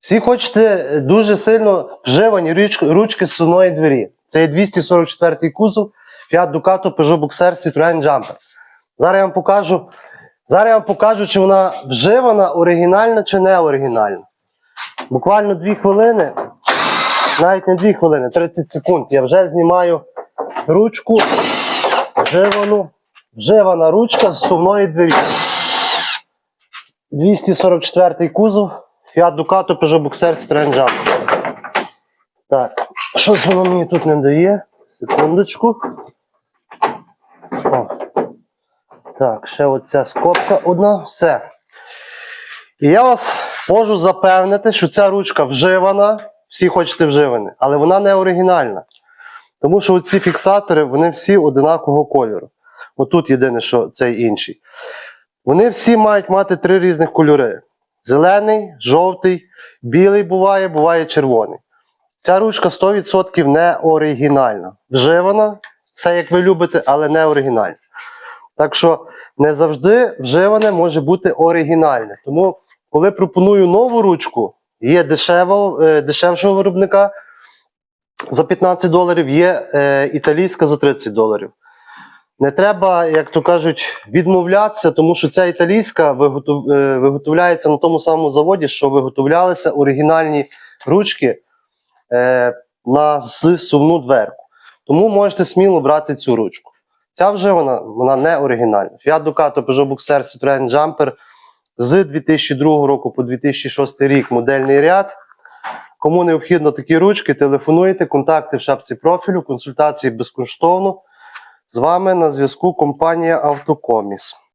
Всі хочете дуже сильно вживані ручки, ручки з сувної двері. Це є 244 кузов Fiat Ducato Peugeot Boxer Citroen Jumper. Зараз я вам покажу, зараз я вам покажу, чи вона вживана, оригінальна чи не оригінальна. Буквально 2 хвилини, навіть не 2 хвилини, 30 секунд. Я вже знімаю ручку вживану, вживана ручка з сувної двері. 244 кузов, Fiat Ducato Peugeot Boxer Citroen Jumper. Так, щось воно мені тут не дає. Секундочку. О. Так, ще оця скобка одна, все. І я вас можу запевнити, що ця ручка вживана, всі хочете вживані, але вона не оригінальна. Тому що ці фіксатори, вони всі одинакового кольору. Отут єдине, що цей інший. Вони всі мають мати три різних кольори: зелений, жовтий, білий буває, буває червоний. Ця ручка 100% не оригінальна. Вживана, все як ви любите, але не оригінальна. Так що не завжди вживане може бути оригінальне. Тому, коли пропоную нову ручку, є дешево, е, дешевшого виробника за 15 доларів, є е, італійська за 30 доларів. Не треба, як то кажуть, відмовлятися, тому що ця італійська е, виготовляється на тому самому заводі, що виготовлялися оригінальні ручки е, на з сувну дверку. Тому можете сміло брати цю ручку. Ця вже вона, вона не оригінальна. Fiat Ducato Peugeot Boxer Citroen Jumper з 2002 року по 2006 рік модельний ряд. Кому необхідно такі ручки, телефонуйте, контакти в шапці профілю, консультації безкоштовно. З вами на зв'язку компанія Автокоміс.